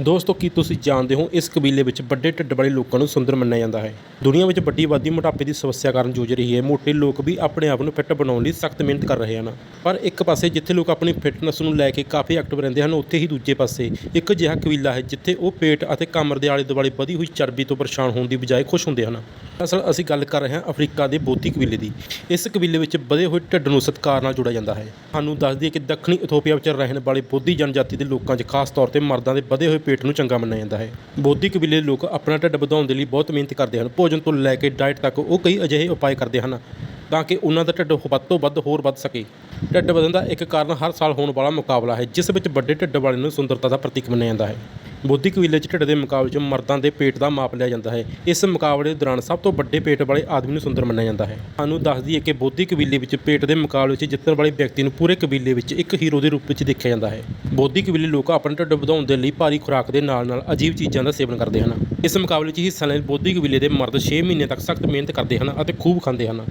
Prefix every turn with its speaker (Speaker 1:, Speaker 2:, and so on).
Speaker 1: ਦੋਸਤੋ, ਕੀ ਤੁਸੀਂ ਜਾਣਦੇ ਹੋ ਇਸ ਕਬੀਲੇ ਵਿੱਚ ਵੱਡੇ ਢਿੱਡ ਵਾਲੇ ਲੋਕਾਂ ਨੂੰ ਸੁੰਦਰ ਮੰਨਿਆ ਜਾਂਦਾ ਹੈ? ਦੁਨੀਆ ਵਿੱਚ ਵੱਡੀ ਆਬਾਦੀ, ਮੋਟਾਪੇ ਦੀ ਸਮੱਸਿਆ ਕਾਰਨ ਜੂਝ ਰਹੀ ਹੈ। ਮੋਟੇ ਲੋਕ ਵੀ ਆਪਣੇ ਆਪ ਨੂੰ ਫਿੱਟ ਬਣਾਉਣ ਲਈ ਸਖਤ ਮਿਹਨਤ ਕਰ ਰਹੇ ਹਨ। ਪਰ ਇੱਕ ਪਾਸੇ ਜਿੱਥੇ ਲੋਕ ਆਪਣੀ ਫਿਟਨੈਸ ਨੂੰ ਲੈ ਕੇ ਕਾਫੀ ਐਕਟਿਵ ਰਹਿੰਦੇ ਹਨ, ਉੱਥੇ ਹੀ ਦੂਜੇ ਪਾਸੇ ਇੱਕ ਅਜਿਹਾ ਕਬੀਲਾ ਹੈ ਜਿੱਥੇ ਉਹ ਪੇਟ ਅਤੇ ਕਮਰ ਦੇ ਆਲੇ ਦੁਆਲੇ ਵਧੀ ਹੋਈ ਚਰਬੀ ਤੋਂ ਪਰੇਸ਼ਾਨ ਹੋਣ ਦੀ ਬਜਾਏ ਖੁਸ਼ ਹੁੰਦੇ ਹਨ। ਅਸਲ ਅਸੀਂ ਗੱਲ ਕਰ ਰਹੇ ਹਾਂ ਅਫਰੀਕਾ ਦੇ ਬੋਧੀ ਕਬੀਲੇ ਦੀ। ਇਸ ਕਬੀਲੇ ਵਿੱਚ ਵਧੇ ਹੋਏ ਢਿੱਡ ਨੂੰ ਸਤਿਕਾਰ ਨਾਲ ਜੋੜਿਆ ਜਾਂਦਾ ਹੈ। ਸਾਨੂੰ ਦੱਸ ਦਈਏ ਕਿ ਦੱਖਣੀ ਇਥੋਪੀਆ ਵਿੱਚ ਰਹਿਣ ਵਾਲੇ ਬੋਧੀ ਜਨਜਾਤੀ ਦੇ ਲੋਕਾਂ 'ਚ ਖਾਸ ਤੌਰ ਤੇ ਮਰਦਾਂ ਦੇ ਵਧੇ ਹੋਏ ਪੇਟ ਨੂੰ ਚੰਗਾ ਮੰਨਿਆ ਜਾਂਦਾ ਹੈ। ਬੋਧੀ ਕਬੀਲੇ ਦੇ ਲੋਕ ਆਪਣਾ ਢਿੱਡ ਵਧਾਉਣ ਦੇ ਲਈ ਬਹੁਤ ਮਿਹਨਤ ਕਰਦੇ ਹਨ। ਭੋਜਨ ਤੋਂ ਲੈ ਕੇ ਡਾਈਟ ਤੱਕ ਉਹ ਕਈ ਅਜਿਹੇ ਉਪਾਅ ਕਰਦੇ ਹਨ ਤਾਂ ਕਿ ਉਹਨਾਂ ਦਾ ਢਿੱਡ ਵੱਧ ਤੋਂ ਵੱਧ ਹੋਰ ਵੱਧ ਸਕੇ। ਢਿੱਡ ਵਧਣ ਦਾ ਇੱਕ ਕਾਰਨ ਹਰ ਸਾਲ ਹੋਣ ਵਾਲਾ ਮੁਕਾਬਲਾ ਹੈ, ਜਿਸ ਵਿੱਚ ਵੱਡੇ ਢਿੱਡ ਵਾਲੇ ਨੂੰ ਸੁੰਦਰਤਾ ਦਾ ਪ੍ਰਤੀਕ ਮੰਨਿਆ ਜਾਂਦਾ ਹੈ। ਬੌਧਿਕ ਕਬੀਲੇ 'ਚ ਢਿੱਡ ਦੇ ਮੁਕਾਬਲੇ 'ਚ ਮਰਦਾਂ ਦੇ ਪੇਟ ਦਾ ਮਾਪ ਲਿਆ ਜਾਂਦਾ ਹੈ। ਇਸ ਮੁਕਾਬਲੇ ਦੌਰਾਨ ਸਭ ਤੋਂ ਵੱਡੇ ਪੇਟ ਵਾਲੇ ਆਦਮੀ ਨੂੰ ਸੁੰਦਰ ਮੰਨਿਆ ਜਾਂਦਾ ਹੈ। ਸਾਨੂੰ ਦੱਸਦੀ ਹੈ ਕਿ ਬੌਧਿਕ ਕਬੀਲੇ ਵਿੱਚ ਪੇਟ ਦੇ ਮੁਕਾਬਲੇ 'ਚ ਜਿੱਤਣ ਵਾਲੇ ਵਿਅਕਤੀ ਨੂੰ ਪੂਰੇ ਕਬੀਲੇ ਵਿੱਚ ਇੱਕ ਹੀਰੋ ਦੇ ਰੂਪ ਵਿੱਚ ਦੇਖਿਆ ਜਾਂਦਾ ਹੈ। ਬੌਧਿਕ ਕਬੀਲੇ ਲੋਕ ਆਪਣਾ ਢਿੱਡ ਵਧਾਉਣ ਦੇ ਲਈ ਭਾਰੀ ਖੁਰਾਕ ਦੇ ਨਾਲ-ਨਾਲ ਅਜੀਬ ਚੀਜ਼ਾਂ ਦਾ ਸੇਵਨ ਕਰਦੇ ਹਨ। ਇਸ ਮੁਕਾਬਲੇ 'ਚ ਹਿੱਸਾ ਲੈਣ ਬੋਧੀ ਕਬੀਲੇ ਦੇ ਮਰਦ 6 ਮਹੀਨੇ ਤੱਕ ਸਖਤ ਮਿਹਨਤ ਕਰਦੇ ਹਨ ਅਤੇ ਖੂਬ ਖਾਂਦੇ ਹਨ।